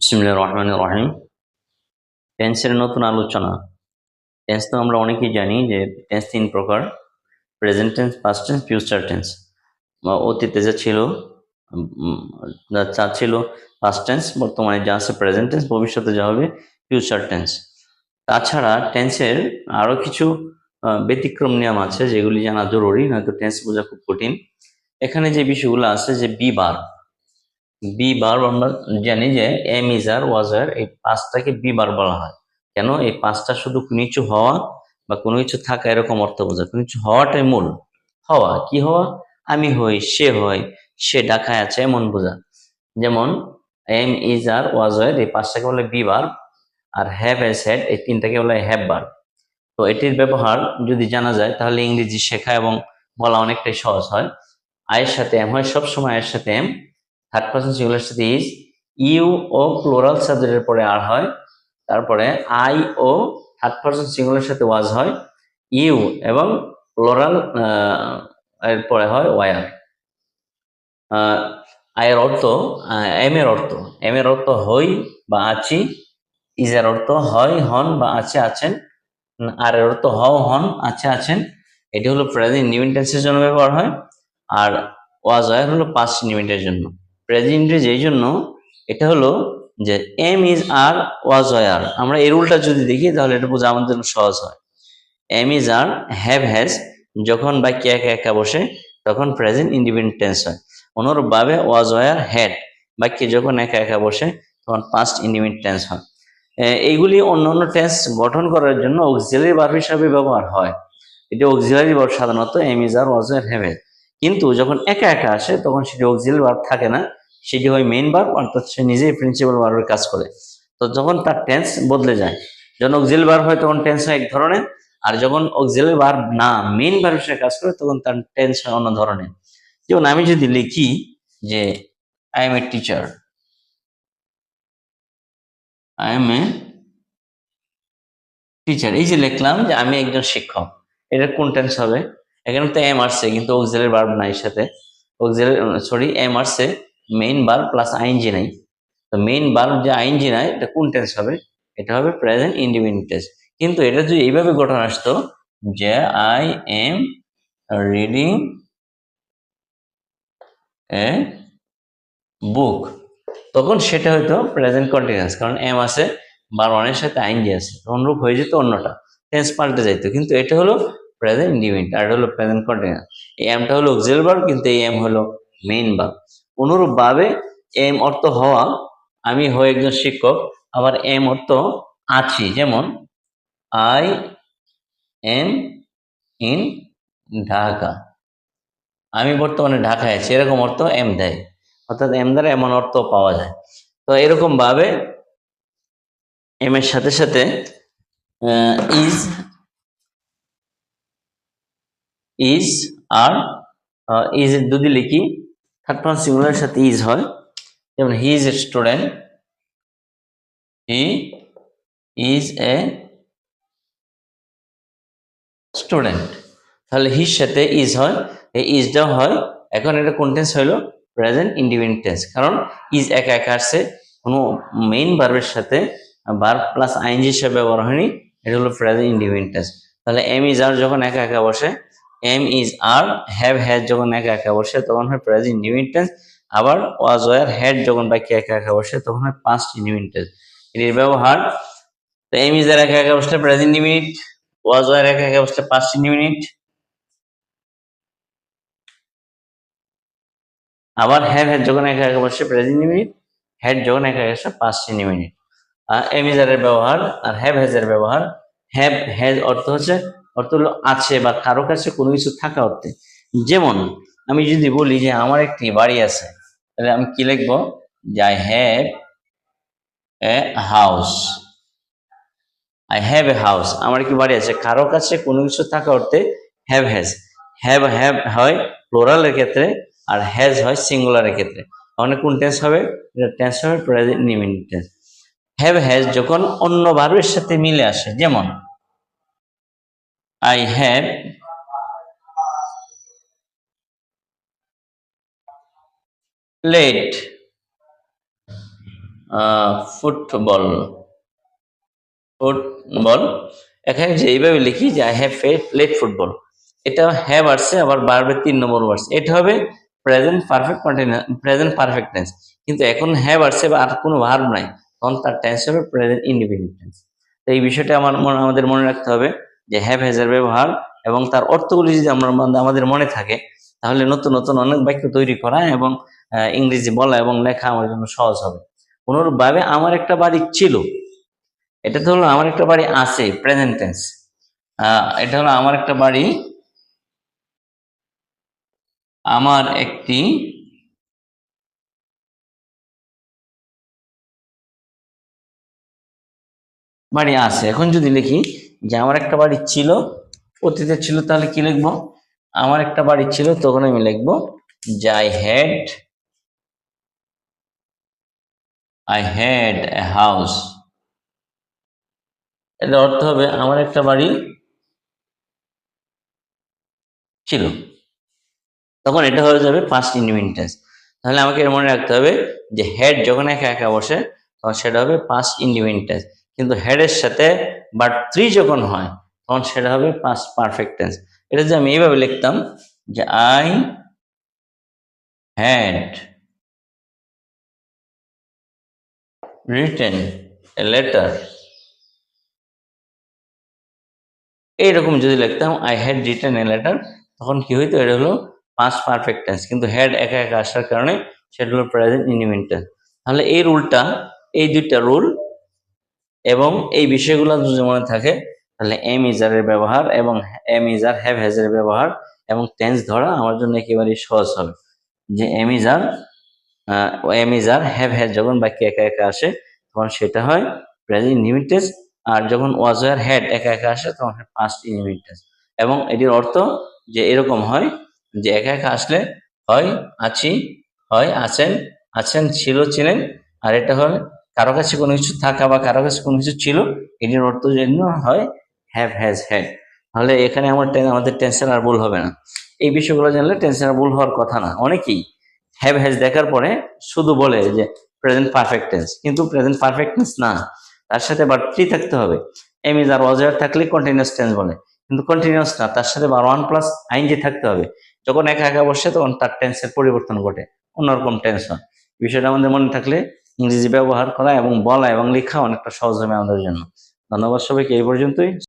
বিসমিল্লাহির রহমানির রহিম। টেন্সের নতুন আলোচনা। টেন্স তো আমরা অনেকেই জানি যে টেন্স তিন প্রকার, present tense past tense future tense. অতীতে যা ছিল যা ছিল পাস্ট টেন্স, বর্তমানে যা আছে প্রেজেন্ট টেন্স, ভবিষ্যতে যা হবে ফিউচার টেন্স। তাছাড়া টেন্সের আরও কিছু ব্যতিক্রম নিয়ম আছে, যেগুলি জানা জরুরি, নয়তো টেন্স বোঝা খুব কঠিন। এখানে যে বিষয়গুলো আছে, যে বি বার বি বার আমরা জানি যে এম ইজ আর ওয়াজ আর এই পাঁচটাকে বি বার বলা হয়। কেন? এই পাঁচটা শুধু কোনো কিছু হওয়া বা কোনো কিছু থাকা এরকম অর্থ বোঝায়। কোনো কিছু হওয়াটাই মূল। হওয়া, কি হওয়া? আমি হই, সে হয় সে ঢাকায় আছে এমন বোঝা। যেমন, এম ইজ আর ওয়াজ আর এই পাঁচটাকে বলে বি বার আর হ্যাভ এস হ্যাড এই তিনটাকে বলে হ্যাভ বার। তো এটির ব্যবহার যদি জানা যায়, তাহলে ইংরেজি শেখা এবং বলা অনেকটাই সহজ হয়। আয়ের সাথে এম হয়, সবসময় আয়ের সাথে এম থার্ড পার্সন সিঙ্গুলার সাথে ইজ ইউ ও প্লোরাল সাবজেক্টের পরে আর হয়, তারপরে আই ও থার্ড পার্সন সিঙ্গুলার সাথে ওয়াজ হয় ইউ এবং প্লোরাল এর পরে হয় ওয়ার আয়ের অর্থ এম এর অর্থ এম এর অর্থ হই বা আছি ইজ এর অর্থ হয়, হন বা আছে, আছেন, আর এর অর্থ হও, হন, আছে, আছেন, এটি হলো প্রেজেন্ট ইন্ডিপেন্ডেন্সের জন্য ব্যবহার হয়, আর ওয়াজ হয় হলো পাস্ট ইন্ডিপেন্ডেন্সের জন্য। প্রেজেন্ট যেই জন্য, এটা হলো যে এম ইজ আর ওয়াজ আর আমরা এই রুলটা যদি দেখি, তাহলে এটা বোঝা আমাদের জন্য সহজ হয়। Am is are have has যখন বাক্যে একা একা বসে, তখন প্রেজেন্ট ইন্ডিপেন্ডেন্ট টেন্স হয়। অনুরূপভাবে ওয়াজ ওয়ার হ্যাড বাক্যে যখন একা একা বসে, তখন পাস্ট ইন্ডিপেন্ডেন্ট টেন্স হয়। এইগুলি অন্য অন্য টেন্স গঠন করার জন্য অক্সিলারি ভার্ব হিসাবে ব্যবহার হয়। এটি অক্সিলারি ভার্ব সাধারণত am is are was were have কিন্তু যখন একা একা আসে, তখন সেটি অক্সিলারি ভার্ব থাকে না। সেটি হয় মেইন ভার্ব অর্থাৎ সে নিজেই প্রিন্সিপাল ভার্বের কাজ করে। তো যখন তার টেন্স বদলে যায়, যখন অক্সিলারি ভার্ব হয় তখন টেন্স হয় এক ধরনের, আর যখন অক্সিলারি ভার্ব না মেইন ভার্ব হিসেবে কাজ করে তখন তার টেন্স হয় অন্য ধরনের। যেমন আমি যদি লিখি যে I am a teacher I am a teacher এই যে লিখলাম যে আমি একজন শিক্ষক, এটা কোন টেন্স হবে? এখানে তো এম আসছে, কিন্তু অক্সিলারি ভার্ব নাই সাথে। অক্সিলারি সরি এম আসছে। মেইন ভার্ব প্লাস আইনজি নাই। তো মেইন ভার্ব যে আইনজি নাই, এটা কোন টেন্স হবে? এটা হবে প্রেজেন্ট ইন্ডিপেন্ডেন্ট টেন্স কিন্তু এটা যদি এইভাবে গঠন আসতো যে I am reading a book তখন সেটা হয়তো প্রেজেন্ট কন্টিনিউয়াস কারণ এম আছে বার ওয়ানের সাথে আইনজি আছে, অনুরূপ হয়ে যেত অন্যটা টেন্স পাল্টে যাইতো। কিন্তু এটা হলো প্রেজেন্ট ইন্ডিপেন্ডেন্ট আর হলো প্রেজেন্ট কন্টিনিউয়াস এই এমটা হলো অক্সিল বার কিন্তু এই এম হলো মেইন বার অনুরূপ ভাবে এম অর্থ হওয়া, আমি হই একজন শিক্ষক, আবার এম অর্থ আছি। যেমন, আই এম ইন ঢাকা। আমি বর্তমানে ঢাকায় আছি, এরকম অর্থ এম দেয়। অর্থাৎ এম দ্বারা এমন অর্থ পাওয়া যায়। তো এরকম ভাবে এম এর সাথে সাথে ইজ ইজ আর ইজ যদি লিখি। থার্ড পার্সন সিঙ্গুলার সাথে ইজ হয়। যেমন he is a student he is a student তাহলে হির সাথে ইজ হয়। এই ইজটাও হয়। এখন এটা কোন টেন্স হইল? প্রেজেন্ট ইন্ডিপেন্ডেন্ট টেন্স কারণ ইজ একা একা আসছে। কোনো মেইন ভার্বের সাথে ভার্ব প্লাস আইনজি হিসেবে ব্যবহার হয়নি। এটা হলো প্রেজেন্ট ইন্ডিপেন্ডেন্ট টেন্স তাহলে এম ইজ আর যখন একা একা বসে am is are have has যখন একা একা বসে তখন হয় প্রেজেন্ট ইন্ডিপেন্ডেন্ট টেন্স আবার ওয়াজ ওয়ার হ্যাড যখন বাকি একা একা বসে তখন হয় পাস্ট ইন্ডিপেন্ডেন্ট টেন্স এটির ব্যবহার, তো এম ইজ আর একা একা বসলে প্রেজেন্ট ইন্ডিপেন্ডেন্ট ওয়াজ ওয়ার একা একা বসলে পাস্ট ইন্ডিপেন্ডেন্ট আবার হ্যাভ হ্যাড যখন একা একা বসে প্রেজেন্ট মিনিট হ্যাড যখন একা একা বসে পাস্ট মিনিট এমিজারের ব্যবহার, আর হ্যাভ হ্যাজের ব্যবহার হ্যাভ হ্যাজ অর্থ হচ্ছে অর্থ হলো আছে বা কারও কাছে কোনো কিছু থাকা অর্থে। যেমন, আমি যদি বলি যে আমার একটি বাড়ি আছে, তাহলে আমি কি লিখব? যে I have a house I have a house আমার কি বাড়ি আছে। কারও কাছে কোনো কিছু থাকা অর্থে হ্যাভ হ্যাজ হ্যাভ হ্যাভ হয় প্লোরালের ক্ষেত্রে আর হ্যাজ হয় সিঙ্গুলারের ক্ষেত্রে। তাহলে কোন টেন্স হবে? এটা টেন্স হবে present independent tense have has যখন অন্য ভার্বের সাথে মিলে আসে, যেমন I have played football football এখানে যে এইভাবে লিখি যে আই হ্যাভ প্লেড ফুটবল এটা হ্যাভ আসছে, আবার বারবার তিন নম্বর আসছে। এটা হবে present perfect present perfect tense কিন্তু এখন হ্যাভ আসছে বা আর কোনো ভার্ব নাই। তখন তার টেন্স হবে প্রেজেন্ট ইন্ডিপেন্ডেন্ট টেন্স তো এই বিষয়টা আমার আমাদের মনে রাখতে হবে। যে হ্যাভ হ্যাজের ব্যবহার এবং তার অর্থগুলি যদি আমরা আমাদের মনে থাকে, তাহলে নতুন নতুন অনেক বাক্য তৈরি করা এবং ইংরেজি বলা এবং লেখা আমার জন্য সহজ হবে। অনুরূপভাবে আমার একটা বাড়ি ছিল। এটা তো হলো আমার একটা বাড়ি আছে প্রেজেন্ট টেন্স এটা হলো আমার একটা বাড়ি, আমার একটি বাড়ি আছে। এখন যদি লিখি যে আমার একটা বাড়ি ছিল, অতীতে ছিল, তাহলে কি লিখব? আমার একটা বাড়ি ছিল, তখন আমি লিখব যে I had I had a house এর অর্থ হবে আমার একটা বাড়ি ছিল। তখন এটা হয়ে যাবে ফার্স্ট ইন্ডিপেন্ডেন্স তাহলে আমাকে মনে রাখতে হবে যে হেড যখন একা একা বসে, তখন সেটা হবে পাস্ট ইন্ডিপেন্ডেন্স কিন্তু হেডের সাথে বাট থ্রি যখন হয়, তখন সেটা হবে পাস্ট পারফেক্ট টেন্স এটা যদি আমি এইভাবে লিখতাম যে I had written a letter এইরকম যদি লিখতাম I had written a letter তখন কি হইতো? এটা হলো পাস্ট পারফেক্ট টেন্স কিন্তু হ্যাড একা একা আসার কারণে সেটা হলো প্রেজেন্ট টেন্স তাহলে এই রুলটা এই দুইটা রুল এবং এই বিষয়গুলো যদি মনে থাকে, তাহলে এম ইজারের ব্যবহার এবং এম ইজার হ্যাভ হ্যাজের ব্যবহার এবং টেন্স ধরা আমার জন্য একেবারেই সহজ হবে। যে am is are am is are have has যখন বাক্যে একা একা আসে, তখন সেটা হয় প্রেজেন্ট ইনহিবিটেন্স আর যখন ওয়াজ ওয়ার হ্যাড একা একা আসে, তখন হয় পাস্ট ইনহিবিটেন্স এবং এটির অর্থ যে এরকম হয় যে একা একা আসলে হয়, আছি, হয়, আছেন আছেন, ছিল, ছিলেন, আর এটা হল কারও কাছে কোনো কিছু থাকা বা কারও কাছে কোনো কিছু ছিল, এটির অর্থ জন্য হয় হ্যাভ হ্যাজ হ্যাড তাহলে এখানে আমার আমাদের টেনশন আর ভুল হবে না। এই বিষয়গুলো জানলে টেনশন আর ভুল হওয়ার কথা না। অনেকেই হ্যাভ হ্যাজ দেখার পরে শুধু বলে যে প্রেজেন্ট পারফেক্ট টেন্স কিন্তু প্রেজেন্ট পারফেক্ট টেন্স না। তার সাথে বার থ্রি থাকতে হবে। এম ইজ আর ওয়াজার থাকলে কন্টিনিউয়াস টেন্স বলে। কিন্তু কন্টিনিউয়াস না, তার সাথে বার ওয়ান প্লাস আইনজি থাকতে হবে। যখন একা একা বসে, তখন তার টেন্সের পরিবর্তন ঘটে। অন্যরকম হয়। বিষয়টা আমাদের মনে থাকলে ইংরেজি ব্যবহার করা এবং বলা এবং লেখা অনেকটা সহজ হবে আমাদের জন্য। ধন্যবাদ সবাইকে, এই পর্যন্তই।